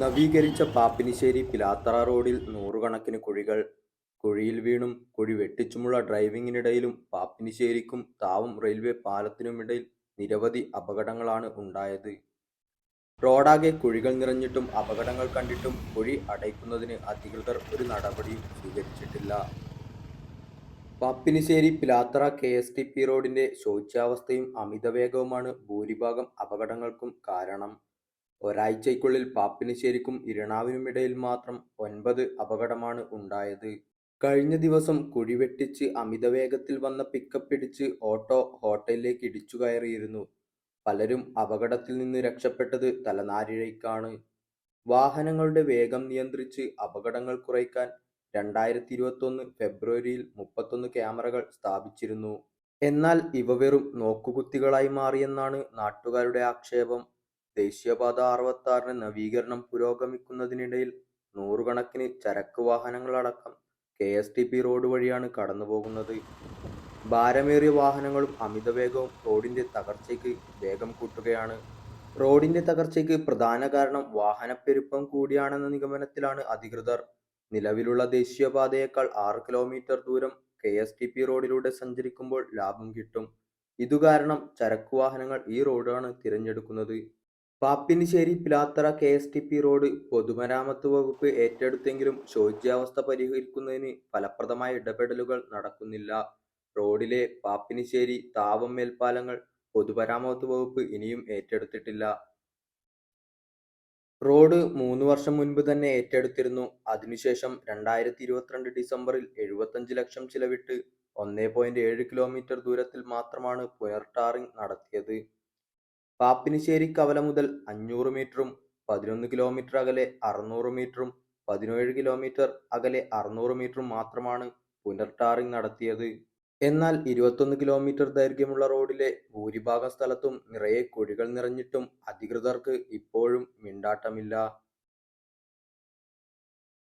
നവീകരിച്ച പാപ്പിനിശ്ശേരി പിലാത്തറ റോഡിൽ നൂറുകണക്കിന് കുഴികൾ. കുഴിയിൽ വീണും കുഴി വെട്ടിച്ചുമുള്ള ഡ്രൈവിംഗിനിടയിലും പാപ്പിനിശ്ശേരിക്കും താവും റെയിൽവേ പാലത്തിനുമിടയിൽ നിരവധി അപകടങ്ങളാണ് ഉണ്ടായത്. റോഡാകെ കുഴികൾ നിറഞ്ഞിട്ടും അപകടങ്ങൾ കണ്ടിട്ടും കുഴി അടയ്ക്കുന്നതിന് അധികൃതർ ഒരു നടപടിയും സ്വീകരിച്ചിട്ടില്ല. Pappinisseri Pilathara K S T P റോഡിന്റെ ശോച്യാവസ്ഥയും അമിതവേഗവുമാണ് ഭൂരിഭാഗം അപകടങ്ങൾക്കും കാരണം. ഒരാഴ്ചയ്ക്കുള്ളിൽ പാപ്പിനിശ്ശേരിക്കും ഇരണാവിനുമിടയിൽ മാത്രം ഒൻപത് അപകടമാണ് ഉണ്ടായത്. കഴിഞ്ഞ ദിവസം കുഴിവെട്ടിച്ച് അമിതവേഗത്തിൽ വന്ന പിക്കപ്പ് ഇടിച്ച് ഓട്ടോ ഹോട്ടലിലേക്ക് ഇടിച്ചു കയറിയിരുന്നു. പലരും അപകടത്തിൽ നിന്ന് രക്ഷപ്പെട്ടത് തലനാരിഴയ്ക്കാണ്. വാഹനങ്ങളുടെ വേഗം നിയന്ത്രിച്ച് അപകടങ്ങൾ കുറയ്ക്കാൻ രണ്ടായിരത്തി ഇരുപത്തൊന്ന് ഫെബ്രുവരിയിൽ മുപ്പത്തൊന്ന് ക്യാമറകൾ സ്ഥാപിച്ചിരുന്നു. എന്നാൽ ഇവ വെറും നോക്കുകുത്തികളായി മാറിയെന്നാണ് നാട്ടുകാരുടെ ആക്ഷേപം. ദേശീയപാത അറുപത്താറിന് നവീകരണം പുരോഗമിക്കുന്നതിനിടയിൽ നൂറുകണക്കിന് ചരക്ക് വാഹനങ്ങളടക്കം K S T P road വഴിയാണ് കടന്നുപോകുന്നത്. ഭാരമേറിയ വാഹനങ്ങളും അമിതവേഗവും റോഡിന്റെ തകർച്ചയ്ക്ക് വേഗം കൂട്ടുകയാണ്. റോഡിന്റെ തകർച്ചയ്ക്ക് പ്രധാന കാരണം വാഹനപ്പെരുപ്പം കൂടിയാണെന്ന നിഗമനത്തിലാണ് അധികൃതർ. നിലവിലുള്ള ദേശീയപാതയേക്കാൾ ആറ് കിലോമീറ്റർ ദൂരം കെ എസ് ടി പി റോഡിലൂടെ സഞ്ചരിക്കുമ്പോൾ ലാഭം കിട്ടും. ഇതുകാരണം ചരക്ക് വാഹനങ്ങൾ ഈ റോഡാണ് തിരഞ്ഞെടുക്കുന്നത്. Pappinisseri Pilathara K S T P road പൊതുമരാമത്ത് വകുപ്പ് ഏറ്റെടുത്തെങ്കിലും ശോച്യാവസ്ഥ പരിഹരിക്കുന്നതിന് ഫലപ്രദമായ ഇടപെടലുകൾ നടക്കുന്നില്ല. റോഡിലെ പാപ്പിനിശ്ശേരി താവം മേൽപ്പാലങ്ങൾ പൊതുമരാമത്ത് വകുപ്പ് ഇനിയും ഏറ്റെടുത്തിട്ടില്ല. റോഡ് മൂന്ന് വർഷം മുൻപ് തന്നെ ഏറ്റെടുത്തിരുന്നു. അതിനുശേഷം രണ്ടായിരത്തി ഇരുപത്തിരണ്ട് ഡിസംബറിൽ എഴുപത്തഞ്ച് ലക്ഷം ചിലവിട്ട് ഒന്നേ പോയിന്റ് ഏഴ് കിലോമീറ്റർ ദൂരത്തിൽ മാത്രമാണ് പുനർ ടാറിംഗ് നടത്തിയത്. പാപ്പിനിശ്ശേരി കവല മുതൽ അഞ്ഞൂറ് മീറ്ററും പതിനൊന്ന് കിലോമീറ്റർ അകലെ അറുന്നൂറ് മീറ്ററും പതിനേഴ് കിലോമീറ്റർ അകലെ അറുന്നൂറ് മീറ്ററും മാത്രമാണ് പുനർ ടാറിംഗ് നടത്തിയത്. എന്നാൽ ഇരുപത്തൊന്ന് കിലോമീറ്റർ ദൈർഘ്യമുള്ള റോഡിലെ ഭൂരിഭാഗം സ്ഥലത്തും നിറയെ കുഴികൾ നിറഞ്ഞിട്ടും അധികൃതർക്ക് ഇപ്പോഴും മിണ്ടാട്ടമില്ല.